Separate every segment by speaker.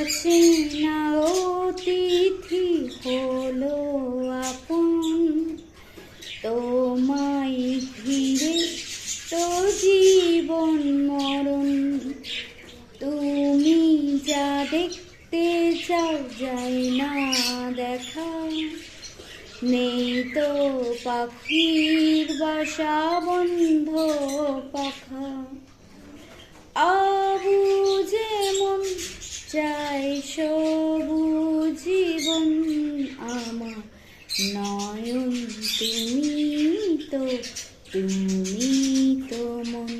Speaker 1: অচেনা অতিথি হলো আপন। তোমায় ঘিরে তো জীবন মরণ। তুমি যা দেখতে চাও যায় না দেখা। নেই তো পাখির বাসা, বন্ধ পাখা। আবুঝে মন চাই সবুজ জীবন আমার। নয়ন, তুমি তো তুমি তো মন।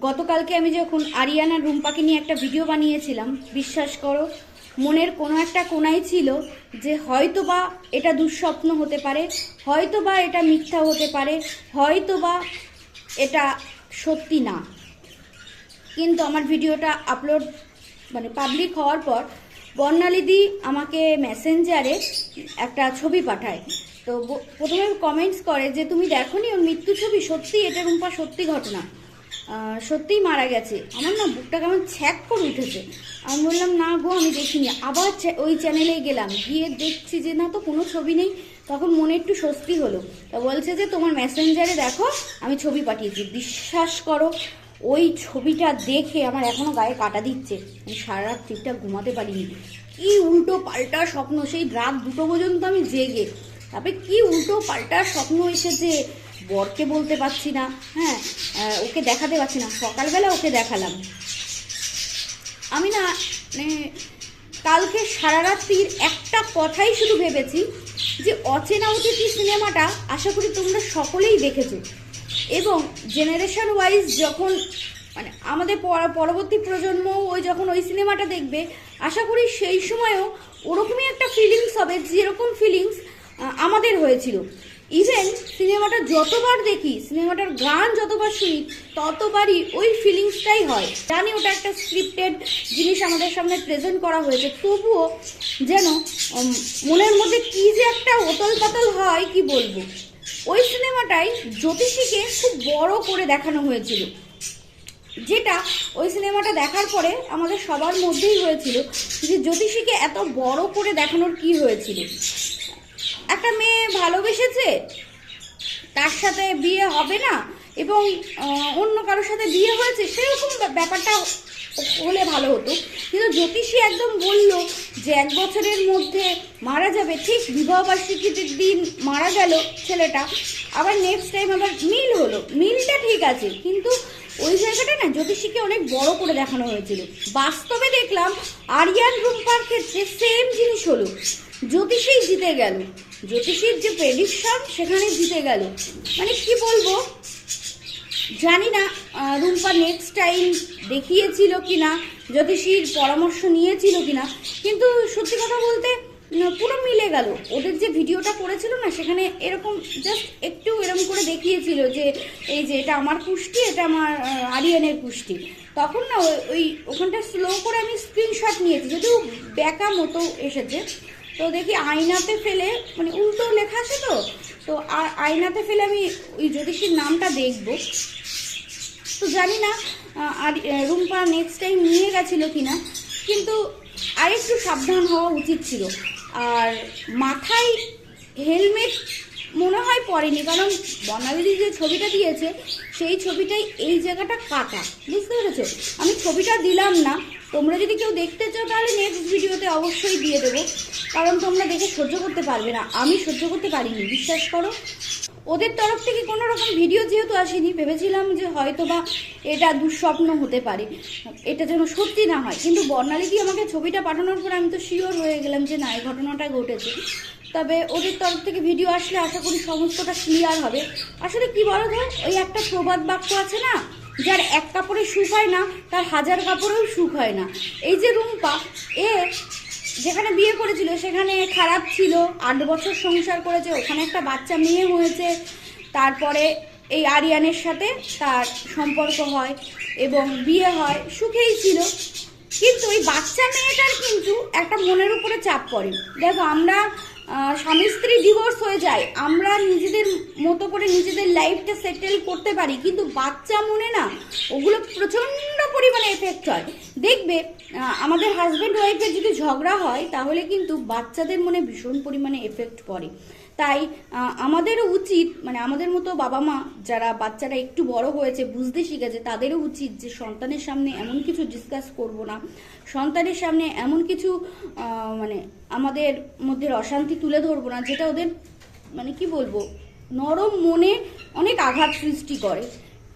Speaker 1: গতকালকে আমি যখন আরিয়ানা রুম্পাকে নিয়ে একটা ভিডিও বানিয়েছিলাম, বিশ্বাস করো, মনের কোনো একটা কোনাই ছিল যে হয়তো বা এটা দুঃস্বপ্ন হতে পারে হয়তো বা এটা মিথ্যা হতে পারে হয়তো বা এটা সত্যি না। কিন্তু আমার ভিডিওটা আপলোড মানে পাবলিক হওয়ার পর বর্ণালিদি আমাকে মেসেঞ্জারে একটা ছবি পাঠায়। তো প্রথমে কমেন্টস করে যে, তুমি দেখো নি ওর মৃত্যু ছবি? সত্যি এটা রুম্পা, সত্যি ঘটনা। সত্যিই মারা গেছে। আমার না বুকটা কেমন ছ্যাক করে উঠেছে। আমি বললাম, না গো, আমি দেখিনি। আবার ওই চ্যানেলে গেলাম। গিয়ে দেখছি যে, না তো কোনো ছবি নেই। তখন মনে একটু স্বস্তি হলো। তা বলছে যে, তোমার মেসেঞ্জারে দেখো, আমি ছবি পাঠিয়েছি। বিশ্বাস করো ওই ছবিটা দেখে আমার এখনও গায়ে কাটা দিচ্ছে। আমি সারা রাত ঠিকঠাক ঘুমাতে পারিনি। কি উল্টো পাল্টা স্বপ্ন, সেই রাত দুটো পর্যন্ত আমি জেগে। তারপরে কি উল্টো পাল্টা স্বপ্ন এসেছে, বরকে বলতে পারছি না হ্যাঁ ওকে দেখাতে পারছি না। সকালবেলা ওকে দেখালাম। আমি না মানে কালকে সারা রাত্রির একটা কথাই শুধু ভেবেছি যে, অচেনা অতিথি সিনেমাটা আশা করি তোমরা সকলেই দেখেছ। এবং জেনারেশন ওয়াইজ যখন মানে আমাদের পর- পরবর্তী প্রজন্ম ওই যখন ওই সিনেমাটা দেখবে, আশা করি সেই সময়ও ওরকমই একটা ফিলিংস হবে যেরকম ফিলিংস আমাদের হয়েছিল। ইভেন সিনেমাটা যতবার দেখি সিনেমাটার গান যতবার শুনি, ততবারই ওই ফিলিংসটাই হয়। জানি ওটা একটা স্ক্রিপ্টেড জিনিস আমাদের সামনে প্রেজেন্ট করা হয়েছে, তবুও যেন মনের মধ্যে কি যে একটা ওতল পাতল হয়, কি বলব? ওই সিনেমাটাই জ্যোতিষীকে খুব বড় করে দেখানো হয়েছিল। যেটা ওই সিনেমাটা দেখার পরে আমাদের সবার মধ্যেই হয়েছিল যে জ্যোতিষীকে এত বড় করে দেখানোর কি হয়েছিল। একটা মেয়ে ভালোবেসেছে, তার সাথে বিয়ে হবে না এবং অন্য কারোর সাথে বিয়ে হয়েছে, সেরকম ব্যাপারটা হলে ভালো হতো। কিন্তু জ্যোতিষী একদম বলল যে এক বছরের মধ্যে মারা যাবে। ঠিক বিবাহ বার্ষিকীর দিন মারা গেল ছেলেটা, আবার নেক্সট টাইম আবার মিল হলো। মিলটা ঠিক আছে, কিন্তু ওই জায়গাটা না জ্যোতিষীকে অনেক বড় করে দেখানো হয়েছিল। বাস্তবে দেখলাম আরিয়ান রুম্পার ক্ষেত্রে সেম জিনিস হলো। জ্যোতিষী জিতে গেল। জ্যোতিষীর যে প্রেডিকশন সেখানে জিতে গেল। মানে কি বলব? জানি না রুম্পা নেক্সট টাইম দেখিয়েছিল কি না জ্যোতিষীর পরামর্শ নিয়েছিল কি না কিন্তু সত্যি কথা বলতে পুরো মিলে গেল। ওদের যে ভিডিওটা করেছিল না, সেখানে এরকম জাস্ট একটু এরকম করে দেখিয়েছিল যে, এই যে এটা আমার পুষ্টি, এটা আমার আরিয়ানের পুষ্টি। তখন না, ওই- ওখানটা স্লো করে আমি স্ক্রিনশট নিয়েছি, যদিও ব্যাকা মতো এসেছে। তো দেখি আয়নাতে ফেলে মানে উল্টো লেখা আছে তো তো আর আয়নাতে ফেলে আমি ওই জ্যোতিষীর নামটা দেখব। তো জানি না আর রুম্পা নেক্সট টাইম নিয়ে গেছিল কিনা, কিন্তু আরেকটু সাবধান হওয়া উচিত ছিল। আর মাথায় হেলমেট মনে হয় পড়েনি কারণ বর্ণালী যে ছবিটা দিয়েছে, সেই ছবিটাই এই জায়গাটা কাটা, বুঝতে পেরেছ? আমি ছবিটা দিলাম না, তোমরা যদি কেউ দেখতে চাও তাহলে নেক্সট ভিডিওতে অবশ্যই দিয়ে দেবো। কারণ তোমরা দেখে সহ্য করতে পারবে না। আমি সহ্য করতে পারিনি, বিশ্বাস করো। ওদের তরফ থেকে কোনো রকম ভিডিও যেহেতু আসেনি, ভেবেছিলাম যে হয়তো বা এটা দুঃস্বপ্ন হতে পারে। এটা যেন সত্যি না হয়। কিন্তু বর্ণালী আমাকে ছবিটা পাঠানোর পর আমি তো শিওর হয়ে গেলাম যে না, এই ঘটনাটা ঘটেছে। তবে ওদের তরফ থেকে ভিডিও আসলে আশা করি সমস্তটা ক্লিয়ার হবে। আসলে কি বলো তো ওই একটা প্রবাদ বাক্য আছে না, যার এক কাপড়ে সুখ হয় না, তার হাজার কাপড়েও সুখ হয় না। এই যে রুম্পা, এ যেখানে করেছিল, সেখানে খারাপ ছিল। আট বছর সংসার করেছে, ওখানে একটা বাচ্চা মেয়ে হয়েছে। তারপরে এই আরিয়ানের সাথে তার সম্পর্ক হয় এবং বিয়ে হয়, সুখেই ছিল। কিন্তু ওই বাচ্চা মেয়েটার কিন্তু একটা মনের উপরে চাপ পড়ে। দেখো, আমরা স্বামী স্ত্রী ডিভোর্স হয়ে যায় মতো করে নিজেদের লাইফটা সেটেল করতে পারি, কিন্তু বাচ্চা মনে না, ওগুলো প্রচণ্ড পরিমাণে এফেক্ট হয়। দেখবে আমাদের হাজব্যান্ড ওয়াইফের যদি ঝগড়া হয়, তাহলে কিন্তু বাচ্চাদের মনে ভীষণ পরিমাণে এফেক্ট পড়ে। তাই আমাদেরও উচিত মানে আমাদের মতো বাবা মা যারা বাচ্চারা একটু বড় হয়েছে, বুঝতে শিখেছে, তাদেরও উচিত যে সন্তানের সামনে এমন কিছু ডিসকাস করব না। সন্তানের সামনে এমন কিছু মানে আমাদের মধ্যে অশান্তি তুলে ধরবো না, যেটা ওদের মানে কি বলব নরম মনে অনেক আঘাত সৃষ্টি করে।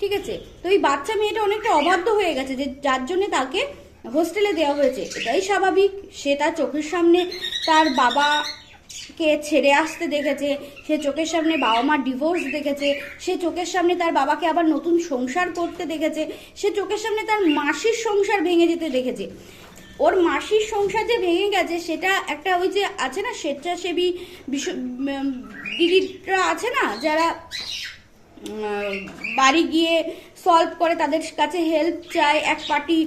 Speaker 1: ঠিক আছে? তো এই বাচ্চা মেয়েটা অনেকটা অবাধ্য হয়ে গেছে যে যার জন্য তাকে হোস্টেলে দেওয়া হয়েছে। এটাই স্বাভাবিক। সে তার চোখের সামনে তার বাবাকে ছেড়ে আসতে দেখেছে। সে চোখের সামনে বাবা মার ডিভোর্স দেখেছে। সে চোখের সামনে তার বাবাকে আবার নতুন সংসার করতে দেখেছে। সে চোখের সামনে তার মাসির সংসার ভেঙে যেতে দেখেছে। ওর মাসির সংসার যে ভেঙে গেছে, সেটা একটা ওই যে আছে না, স্বেচ্ছাসেবী বিশ্ব দিদিরা আছে না, যারা বাড়ি গিয়ে সলভ করে, তাদের কাছে হেল্প চায়, এক পার্টি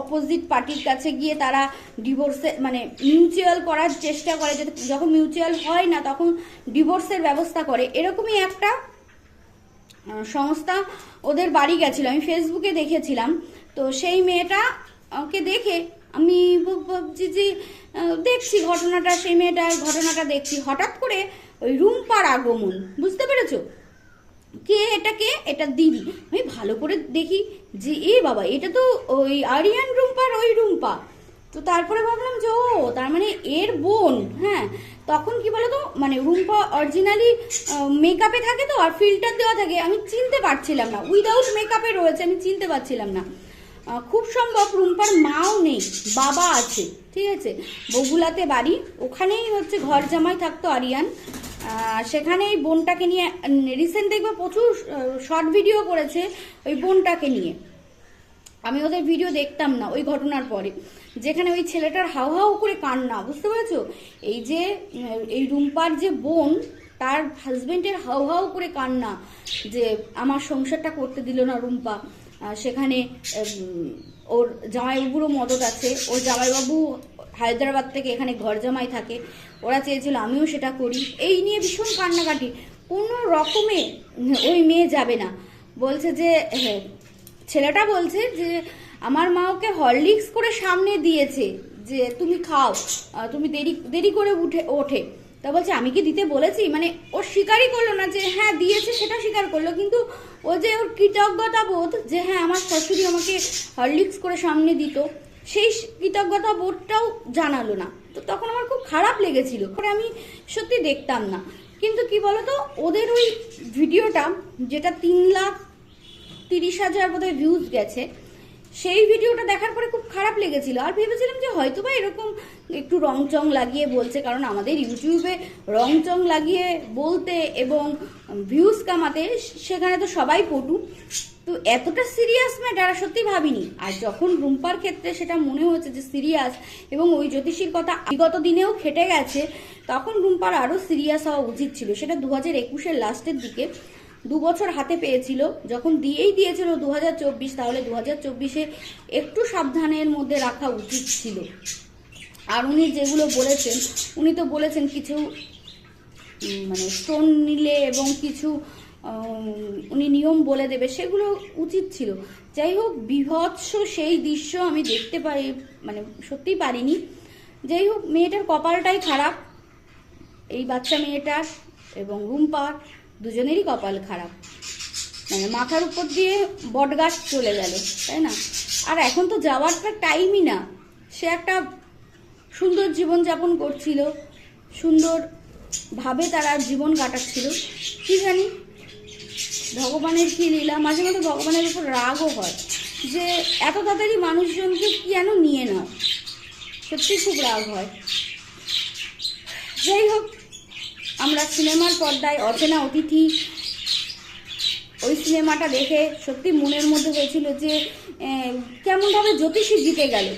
Speaker 1: অপোজিট পার্টির কাছে গিয়ে তারা ডিভোর্সে মানে মিউচুয়াল করার চেষ্টা করে, যাতে যখন মিউচুয়াল হয় না, তখন ডিভোর্সের ব্যবস্থা করে। এরকমই একটা সংস্থা ওদের বাড়ি গেছিল। আমি ফেসবুকে দেখেছিলাম। তো সেই মেয়েটা ওকে দেখে আমি ভাব- ভাবছি যে দেখছি ঘটনাটা, সেই মেয়েটার ঘটনাটা দেখছি। হঠাৎ করে ওই রুম্পার আগমন, বুঝতে পেরেছ? কে এটা কে? এটা দিদি। আমি ভালো করে দেখি যে, এ বাবা, এটা তো ওই আরিয়ান রুম্পার ওই রুম্পা। তো তারপরে ভাবলাম যে, ও, তার মানে এর বোন হ্যাঁ। তখন কি বলতো মানে রুম্পা অরিজিনালি মেকআপে থাকে তো, আর ফিল্টার দেওয়া থাকে। আমি চিনতে পারছিলাম না। উইদাউট মেকআপে রয়েছে, আমি চিনতে পারছিলাম না। খুব সম্ভব, রুম্পার মাও নেই, বাবা আছে, ঠিক আছে? বগুলাতে বাড়ি, ওখানেই হচ্ছে ঘর জামাই থাকতো আরিয়ান। সেখানে এই বোনটাকে নিয়ে রিসেন্ট দেখবে প্রচুর শর্ট ভিডিও করেছে ওই বোনটাকে নিয়ে। আমি ওদের ভিডিও দেখতাম না, ওই ঘটনার পরে। যেখানে ওই ছেলেটার হাউ হাউ করে কান্না, বুঝতে পেরেছ? এই যে এই রুম্পার যে বোন, তার হাজবেন্ডের হাউ হাউ করে কান্না, যে আমার সংসারটা করতে দিল না রুম্পা। সেখানে ওর জামাইবাবুরও মদত আছে। ওর জামাইবাবু হায়দ্রাবাদ থেকে এখানে ঘর জামাই থাকে। ওরা চেয়েছিল, আমিও সেটা করি। এই নিয়ে ভীষণ কান্নাকাটি। কোনো রকমে ওই মেয়ে যাবে না। বলছে যে হ্যাঁ ছেলেটা বলছে যে, আমার মা ওকে হরলিক্স করে সামনে দিয়েছে যে, তুমি খাও তুমি দেরি দেরি করে উঠে, ওঠে। তা বলছে, আমি কি দিতে বলেছি? মানে ও স্বীকারই করল না যে হ্যাঁ দিয়েছে, সেটা স্বীকার করল। কিন্তু ও যে ওর কৃতজ্ঞতা বোধ যে হ্যাঁ আমার শাশুড়ি আমাকে হরলিক্স করে সামনে দিত, সেই কৃতজ্ঞতা বোধটাও জানালো না। তো তখন আমার খুব খারাপ লেগেছিল। আমি সত্যি দেখতাম না। কিন্তু কি বলতো, ওদের ওই ভিডিওটা, যেটা তিন লাখ তিরিশ হাজার বোধহয় ভিউজ গেছে সেই ভিডিওটা দেখার পরে খুব খারাপ লেগেছিল। আর ভেবেছিলাম যে হয়তো বা এরকম একটু রং চং লাগিয়ে বলছে, কারণ আমাদের ইউটিউবে রং চং লাগিয়ে বলতে এবং ভিউজ কামাতে সেখানে তো সবাই পটু। তো এতটা সিরিয়াস ম্যাটার সত্যি ভাবিনি। আর যখন রুম্পার ক্ষেত্রে সেটা মনে হয়েছে যে সিরিয়াস এবং ওই জ্যোতিষীর কথা বিগত দিনেও খেটে গেছে, তখন রুম্পার আরও সিরিয়াস হওয়া উচিত ছিল। সেটা দু হাজার একুশের লাস্টের দিকে। দু বছর হাতে পেয়েছিল। যখন দিয়েই দিয়েছিল দু হাজার চব্বিশ, তাহলে দু হাজার চব্বিশে একটু সাবধানের মধ্যে রাখা উচিত ছিল। আর উনি যেগুলো বলেছেন, উনি তো বলেছেন কিছু মানে স্টোন নিলে এবং কিছু উনি নিয়ম বলে দেবে, সেগুলো উচিত ছিল। যাই হোক, বিভৎস সেই দৃশ্য আমি দেখতে পারি মানে সত্যিই পারিনি। যাই হোক, মেয়েটার কপালটাই খারাপ। এই বাচ্চা মেয়েটার এবং রুম্পার দুজনেরই কপাল খারাপ। মানে মাথার উপর দিয়ে বটগাছ চলে গেল, তাই না? আর এখন তো যাওয়ারটা টাইমই না। সে একটা সুন্দর জীবনযাপন করছিল, সুন্দর ভাবে তারা জীবন কাটাচ্ছিল। কি জানি, ভগবানের কি লীলা, মাঝে মাঝে ভগবানের উপর রাগও হয় যে এত তাড়াতাড়ি মানুষজনকে কেন নিয়ে নাও। সত্যি খুব রাগ হয়। যাই হোক আমরা সিনেমার পর্দায় অচেনা অতিথি। ওই সিনেমাটা দেখে সত্যি মনের মধ্যে হয়েছিল যে কেমনভাবে জ্যোতিষী জিতে গেল।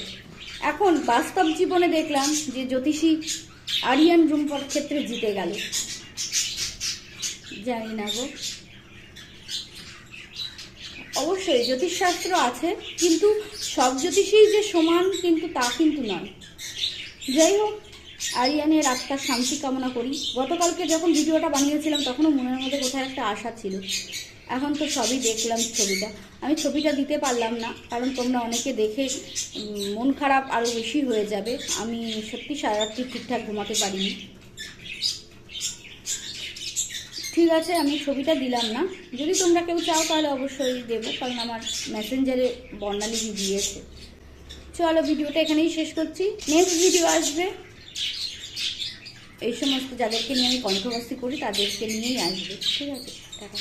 Speaker 1: এখন বাস্তব জীবনে দেখলাম যে জ্যোতিষী আরিয়ান রুম্পর ক্ষেত্রে জিতে গেল। জানি না গো। অবশ্যই জ্যোতিষশাস্ত্র আছে, কিন্তু সব জ্যোতিষীই যে সমান, কিন্তু তা কিন্তু নয়। যাই হোক আরিয়ানের আত্মার শান্তি কামনা করি। গতকালকে যখন ভিডিওটা বানিয়েছিলাম, তখনও মনের মধ্যে কোথায় একটা আশা ছিল। এখন তো সবই দেখলাম ছবিটা। আমি ছবিটা দিতে পারলাম না, কারণ তোমরা অনেকে দেখে মন খারাপ আরও বেশি হয়ে যাবে। আমি সত্যি সারা রাত্রি ঠিকঠাক ঘুমাতে পারিনি। ঠিক আছে, আমি ছবিটা দিলাম না। যদি তোমরা কেউ চাও, তাহলে অবশ্যই দেবো, কারণ আমার মেসেঞ্জারে বর্ণালী দিয়েছে। চলো, ভিডিওটা এখানেই শেষ করছি। নেক্সট ভিডিও আসবে। এই সমস্ত যাদেরকে নিয়ে আমি কন্ট্রোভার্সি করি তাদেরকে নিয়েই আসবে ঠিক আছে? টাটা।